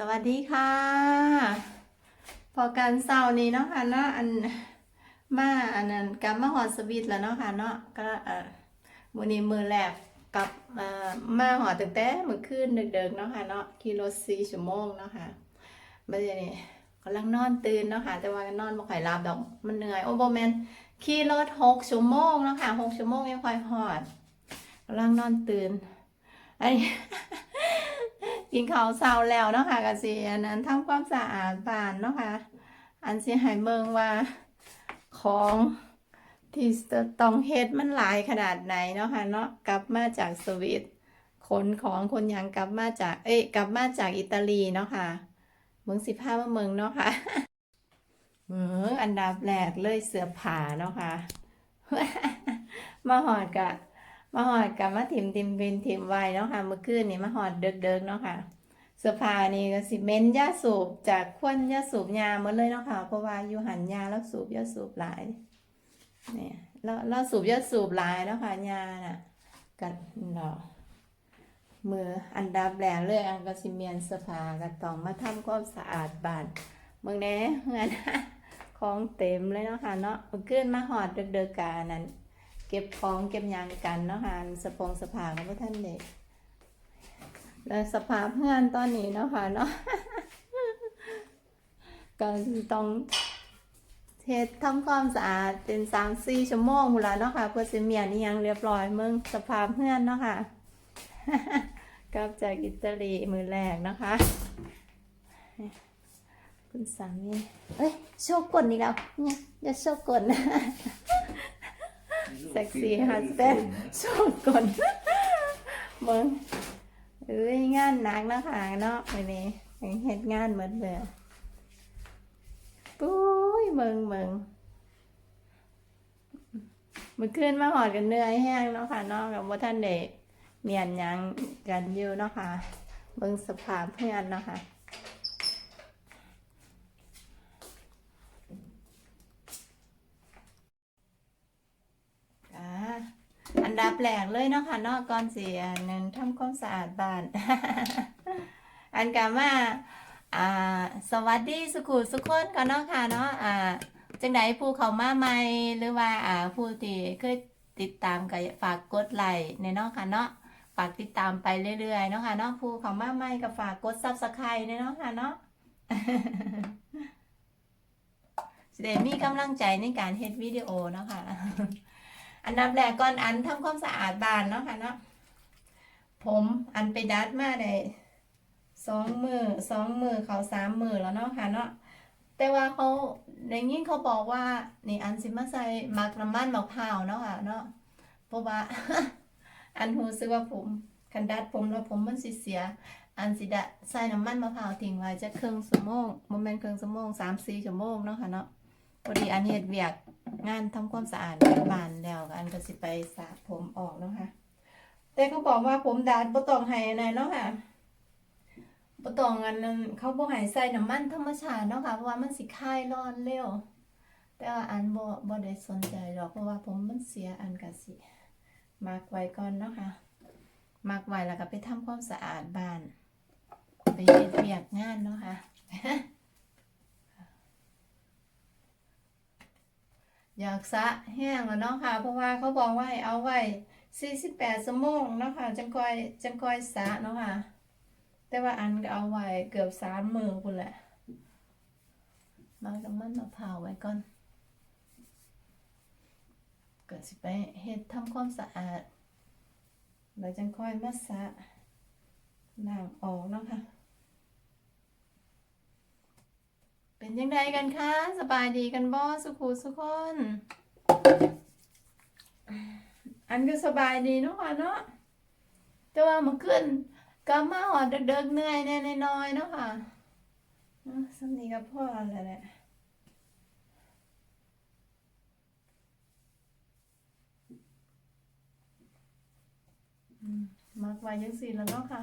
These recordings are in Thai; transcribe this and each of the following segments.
สวัสดีค่ะ พอการเศร้านี้เนาะค่ะเนาะอันมาอันนั้นกลับมาหอดสวิตแล้วเนาะค่ะเนาะก็เอ่อมือนี้มือแรกกลับเอ่อมาหอดตั้งแต่มื้อคืนดึกๆเนาะค่ะเนาะขี่รถ4ชั่วโมงเนาะค่ะบัดนี้กำลังนอนตื่นเนาะค่ะแต่ว่านอนบ่ค่อยหลับดอกมันเหนื่อยโอ้โบแมนขี่รถ6ชั่วโมงเนาะค่ะ6ชั่วโมงยังค่อยฮอดกำลังนอนตื่นไอ้ กินข้าวเช้าแล้วเนาะค่ะก็สิอันนั้นทำความสะอาดบ้านเนาะค่ะอันสิให้เบิ่งว่าของที่ต้องเฮ็ดมันหลายขนาดไหนเนาะค่ะเนาะกลับมาจากสวิตขนของคนยังกลับมาจากเอ้ยกลับมาจากอิตาลีเนาะค่ะเมืองสิพามาเมืองเนาะค่ะเอออันดับแรกเลยเสื้อผ้าเนาะค่ะมาหอดกะ มาหอดกับมาถิ่มติมบินถิ่มไว้เนาะค่ะเมื่อคืนนี่มาหอดเดิกเดิกเนาะค่ะเสื้อผ้านี่ก็สิเม้นยาสูบจากควนยาสูบยาหมดเลยเนาะค่ะเพราะว่าอยู่หันยาแล้วสูบยาสูบหลายเนี่ยแล้วแล้วสูบยาสูบหลายเนาะค่ะยาน่ะกันเนาะมืออันดับแรกเลยอันก็สิเมียนสื้อผ้าก็ต้องมาทำความสะอาดบ้านเมืองแหน่เงินของเต็มเลยเนาะค่ะเนาะเมื่อคืนมาหอดเดิกเดิกๆกานั้น เก็บของเก็บยางกันเนาะค่ะสะพงสะพางของพวกท่านเด็กแล้วสภาเพื่อนตอนนี้เนาะค่ะเนาะก็ต้องเทศทำความสะอาดเป็นสามสี่ชั่วโมงหมดแล้วเนาะค่ะเพื่อสิเมียนี่ยังเรียบร้อยเมืองสภาพเพื่อนเนาะค่ะกลับจากอิตาลีมือแรกนะคะ คุณสามีเอ้ยโชว์กลอีกแล้วเนี่ยอย่าโชว์กลนะ เซ็กซี่ฮัสแบนโชว์กลมึงเอ้ยงานหนักนะคะเนาะวันนี้เฮ็ดงานเหมือนเดิมปุ้ยมึงมึงเมื่อคืนมาหอดกันเหนื่อยแห้งเนาะค่ะเนาะกับว่าท่านเด็กเมียนหยังกันอยู่เนาะค่ะเบิ่งสภาพเพื่อนเนาะค่ะ อ่า อันดับแรกเลยเนาะค่ะเนาะก่อนสิอันนั้นทำความสะอาดบ้าน อันกามาอ่าสวัสดีสุขุสุขคนก่อนเนาะค่ะเนาะอ่าจังไดผู้เขามาใหม่หรือว่าอ่าผู้ที่เคยติดตามก็ฝากกดไลค์ในเนาะค่ะเนาะฝากติดตามไปเรื่อยๆเนาะค่ะเนาะผู้เขามาใหม่ก็ฝากกด Subscribe ในเนาะค่ะเนาะสิได้มีกำลังใจในการเฮ็ดวิดีโอเนาะค่ะ อันดับแรกก่อนอันทำความสะอาดบ้านเนาะค่ะเนาะผมอันไปดัดมาได้สองมือสองมือเขาสามมือแล้วเนาะค่ะเนาะแต่ว่าเขาในยิ่งเขาบอกว่านี่อันสิมาใส่มักน้ำมันมะพร้าวเนาะค่ะเนาะเพราะว่าอันหูซึกว่าผมคันดัดผมแล้วผมมันสิเสีย อันสิดะใส่น้ำมันมะพร้าวทิ้งไว้จะครึ่งชั่วโมงโมเมนต์ครึ่งชั่วโมงสามสี่ชั่วโมงเนาะค่ะเนาะ พอดีอันเฮ็ดเวียกงานทำความสะอาดบ้านแล้วอันก็สิไปสระผมออกเนาะค่ะ แต่เขาบอกว่าผมดาดบ่ต้องให้นไหนเนาะค่ะบ่ต้องอันนั้นเขาบ่ให้ใส่น้ำมันธรรมชาติเนาะค่ะเพราะว่ามันสิคายร้อนเร็วแต่ว่าอันบ่บ่ได้สนใจหรอกเพราะว่าผมมันเสียอันก็สิมักไว้ก่อนเนาะค่ะมักไว้แล้วก็ไปทำความสะอาดบ้านไปเฮ็ดเวียกงานเนาะค่ะ อยากสะแห้งแล้วเนาะค่ะ เพราะว่าเขาบอกว่าให้เอาไว้48ชั่วโมงเนาะค่ะจังคอยจังคอยสะเนาะค่ะ แต่ว่าอันก็เอาไว้เกือบสามมือพุ่นแหละ มากับมันมะพร้าไว้ก่อนก็สิไปเฮ็ดทำความสะอาดแล้วจังค่อยมาสะล้างออกเนาะค่ะ เป็นยังไงกันคะ สบายดีกันบ่สุขุสุคน อันก็สบายดีเนาะค่ะเนาะแต่ว่ามันขึ้นกลับมาหอดเด็กๆเหนื่อยแน่น้อยเนาะค่ะสำนีกับพ่อแล้วแหละมักไว้ยังสีแล้วเนาะค่ะ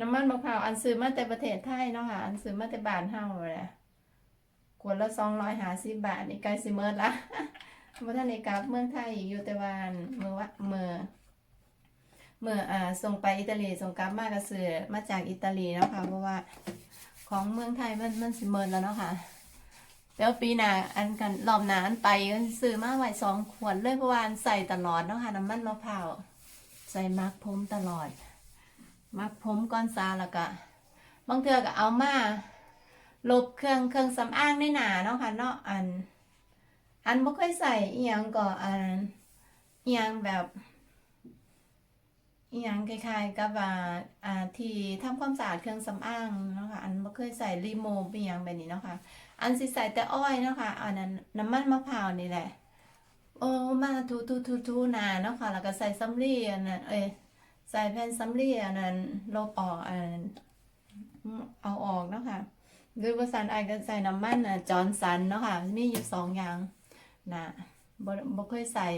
น้ำมันมะพร้าวอันซื้อมาแต่ประเทศไทยเนาะค่ะ อันซื้อมาแต่บ้านเฮาเลยอะขวดละสองร้อยห้าสิบบาทนี่ใกลสิเมิดละเพราะท่านในกลับเมืองไทยอยู่แต่ว่าอันเมื่อวะเมื่อเมื่ออ่าส่งไปอิตาลีส่งกลับมาก็ซื้อมาจากอิตาลีเนาะค่ะเพราะว่าของเมืองไทยมันมันสิเมินแล้วเนาะค่ะแล้วปีหน้าอันกันรอบหนาอันไปซื้อมาไว้สองขวดเลยเพราะว่าอันใส่ตลอดเนาะค่ะน้ำมันมะพร้าวใส่มักผมตลอด มักผมก้อนซาแล้วก็บางเทือก็เอามาลบเครื่องเครื่องสำอางในหนาเนาะค่ะเนาะอัน อันบ่เคยใส่เอียงก็อันอียงแบบอีหยังคล้ายๆกับว่าอ่าที่ทำความสะอาดเครื่องสำอางเนาะค่ะอันบ่เคยใส่รีโมฟอีหยังแบบนี้เนาะค่ะอันสิใส่แต่อ้อยเนาะค่ะอันนั้นน้ำมันมะพร้าวนี่แหละโอ้มาทูทูทูทูหนาเนาะค่ะแล้วก็ใส่สำลีอันนั้นเอ้ย ใส่แผ่นสำลีอันนั้นลบออกอันเอาออกเนาะค่ะหรือว่าสันไอก็ใส่น้ำมันอะจอนสันเนาะค่ะมีอยู่สองอย่างนะบ่บ่เคยใส่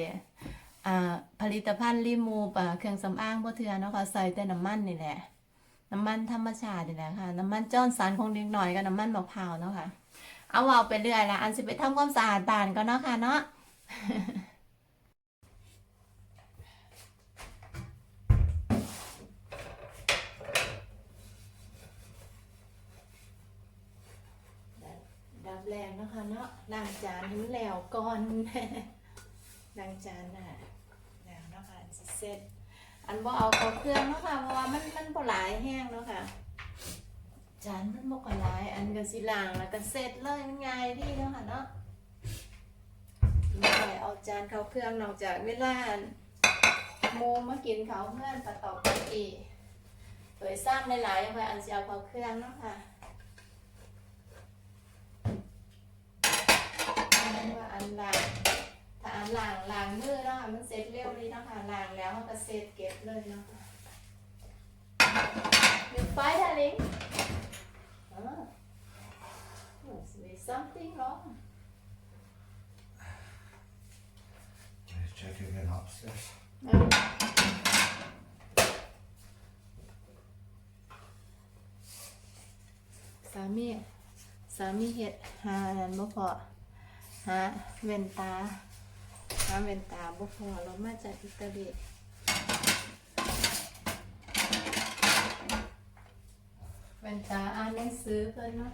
อ่าผลิตภัณฑ์รีมูฟอ่าเครื่องสำอางบ่เทื่อเนาะค่ะใส่แต่น้ำมันนี่แหละ น้ำมันธรรมชาตินี่แหละค่ะ น้ำมันจ้อนสารของเด็กหน่อยกับน้ำมันมะพร้าวเนาะค่ะ เอาเอาไปเรื่อยละอันสิไปทำความสะอาดบ้านก็เนาะค่ะเนาะ ดับ แรงนะคะเนาะล้างจานนี้แล้วก่อนล้างจานน่ะแล้วนะคะสิเสร็จ อันบ่เอาเข้าเครื่องเนาะค่ะเพราะว่ามันมันบ่หลายแห้งเนาะค่ะจานมันบ่ก็หลาย อันก็สิล้างแล้วก็เสร็จเลยมันง่ายดีเนาะค่ะเนาะไม่เอาจานเข้าเครื่องนอกจากเวลาหมูมากินเขาวเพื่อนปะตอกปะอีเผยซ้ำหลายๆยังไปอันสิเอาเข้าเครื่องเนาะค่ะ ว่าอันล้างถ้าอันล้างล้างมือเนาะค่ะ มันเสร็จเร็วดีเนาะค่ะล้างแล้วมันก็เสร็จเก็บเลยเนาะค่ะหยุดไฟดาริงอ่า must be something wrong Just check again upstairs. เออสามีสามีเห็ดหาอันนั้นบ่พอหาเวนตาหาเวนตาบ่พอเรามาจากอิตาลีเวนตาอ่านหนังสือเพิ่นเนาะ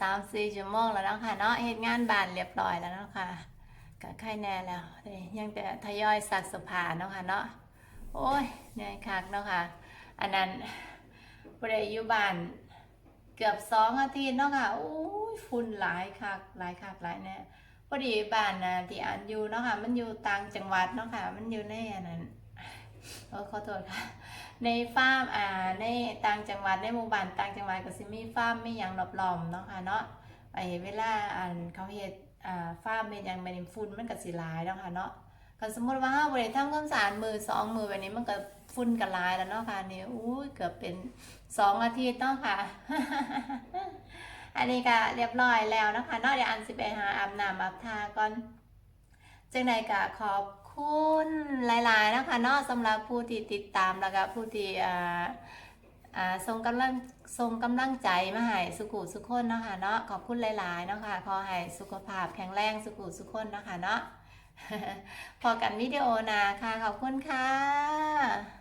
สามสี่ชั่วโมงแล้วนะคะเนาะเฮ็ดงานบานเรียบร้อยแล้วเนาะค่ะก็ใครแน่แล้วยังแต่ทยอยสักสภาเนาะค่ะเนาะโอ้ยเหนื่อยคักเนาะค่ะ อันนั้นบ่ได้อยู่บ้านเกือบสองอาทิตย์เนาะค่ะโอ้ยฝุ่นหลายคักหลายคักหลายแน่พอดีบ้านนะที่อันอยู่เนาะค่ะมันอยู่ต่างจังหวัดเนาะค่ะมันอยู่ในอันนั้น ขอโทษค่ะในฟาร์มอ่าในต่างจังหวัดในหมู่บ้านต่างจังหวัดก็สิมีฟาร์มมีหยังรอบๆเนาะค่ะเนาะไอ้เวลาอันเขาเฮ็ดอ่าฟาร์มเป็นยังเป็นฝุ่นมันก็สิหลายเนาะค่ะเนาะก็สมมติว่าเฮาบ่ได้ทำความสะอาดมือสองมือแบบนี้มันก็ฝุ่นก็หลายแล้วเนาะค่ะนี่อุ้ยเกือบเป็นสองอาทิตย์เนาะค่ะ อันนี้ก็เรียบร้อยแล้วนะคะเนอกเดี๋ยวอันสิไปหาอาบน้ำอาบทาก่อน จังใดก็ขอบคุณหลายๆนะคะเนาะสำหรับผู้ที่ติดตามแล้วก็ผู้ที่อ่าอ่าส่งกำลังส่งกำลังใจมาให้สุขุสุขคนเนาะคะเนาะขอบคุณหลายๆเนาะค่ะขอให้สุขภาพแข็งแรงสุขุสุขคนเนาะคะเนาะพอกันวิดีโอนาค่ะขอบคุณค่ะ